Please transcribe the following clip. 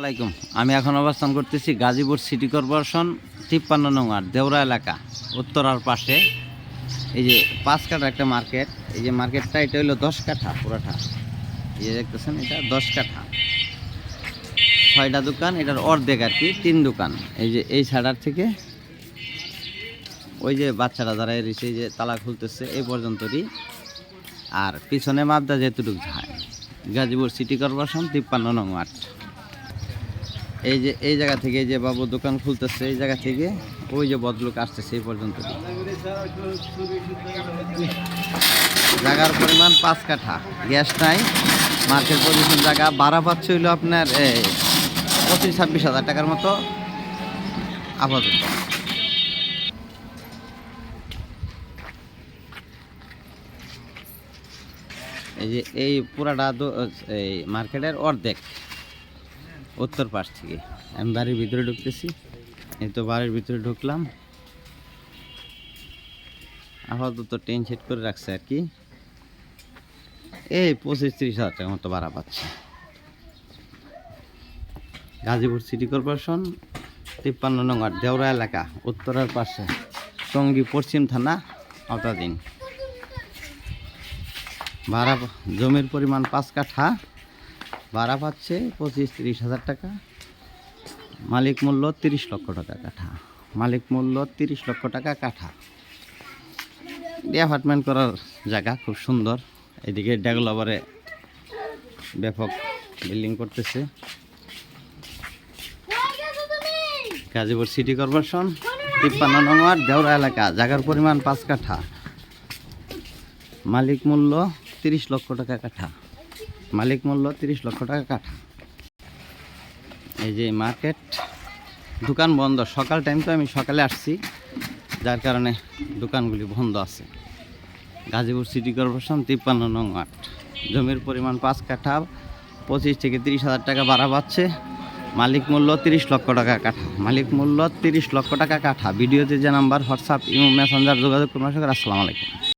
আলাইকুম। আমি এখন অবস্থান করতেছি গাজীপুর সিটি কর্পোরেশন তিপ্পান্ন নং ওয়ার্ড, দেওরা এলাকা, উত্তরার পাশে। এই যে পাঁচ কাঠা একটা মার্কেট, এই যে মার্কেটটা এটা হলো দশ কাঠা পুরাটা। এই যে দেখতেছেন, এটা দশ কাঠা। ছয়টা দোকান, এটার অর্ধেক আর কি, তিন দোকান। এই যে এই ছাড়ার থেকে ওই যে বাচ্চারা যারা এসে যে তালা খুলতেছে, এই পর্যন্তই আর পিছনে মাপদা যেতুটুক যায়, গাজীপুর সিটি কর্পোরেশন তিপ্পান্ন নং ওয়ার্ড। এই যে, এই জায়গা থেকে যে বাবু দোকান খুলতেছে, এই জায়গা থেকে ওই যে বদলুক আসতেছে এই পর্যন্ত। জায়গার পরিমাণ পাঁচ কাঠা। গ্যাস নাই, মার্কেট পজিশন জায়গা। ভাড়া পাচ্ছে হইল আপনার পঁচিশ, ছাব্বিশ হাজার টাকার মতো আপাতত। এই যে, এই পুরাটা এই মার্কেটের অর্ধেক। উত্তর পাশ থেকে। আমি বাড়ির ভিতরে ঢুকতেছি। এই তো বাড়ির ভিতরে ঢুকলাম। আপাতত টেন সেট করে রাখছে আর কি। এই পঁচিশ তিরিশ হাজার টাকার মতো ভাড়া পাচ্ছে। গাজীপুর সিটি কর্পোরেশন, তিপ্পান্ন নম্বর দেওরা এলাকা, উত্তরের পাশে, টঙ্গী পশ্চিম থানা, আওতাধীন। ভাড়া, জমির পরিমাণ পাঁচ কাঠা। ভাড়া পাচ্ছে পঁচিশ তিরিশ হাজার টাকা। মালিক মূল্য তিরিশ লক্ষ টাকা কাঠা। মালিক মূল্য তিরিশ লক্ষ টাকা কাঠা। অ্যাপার্টমেন্ট করার জায়গা খুব সুন্দর। এদিকে ডেভেলপারে ব্যাপক বিল্ডিং করতেছে। গাজীপুর সিটি কর্পোরেশন তিপ্পান্ন নম্বর দেওরা এলাকা, জায়গার পরিমাণ পাঁচ কাঠা। মালিক মূল্য তিরিশ লক্ষ টাকা কাঠা। মালিক মূল্য তিরিশ লক্ষ টাকা কাঠা। এই যে মার্কেট, দোকান বন্ধ। সকাল টাইম তো আমি সকালে আসছি, যার কারণে দোকানগুলি বন্ধ আছে। গাজীপুর সিটি কর্পোরেশন তিপ্পান্ন নং আট জমির পরিমাণ পাঁচ কাঠা পঁচিশ থেকে তিরিশ হাজার টাকা ভাড়া পাচ্ছে। মালিক মূল্য তিরিশ লক্ষ টাকা কাঠা। মালিক মূল্য তিরিশ লক্ষ টাকা কাঠা। ভিডিওতে যে নাম্বার, হোয়াটসঅ্যাপ, ইমো, মেসেঞ্জার যোগাযোগ করুন আসসালামু আলাইকুম।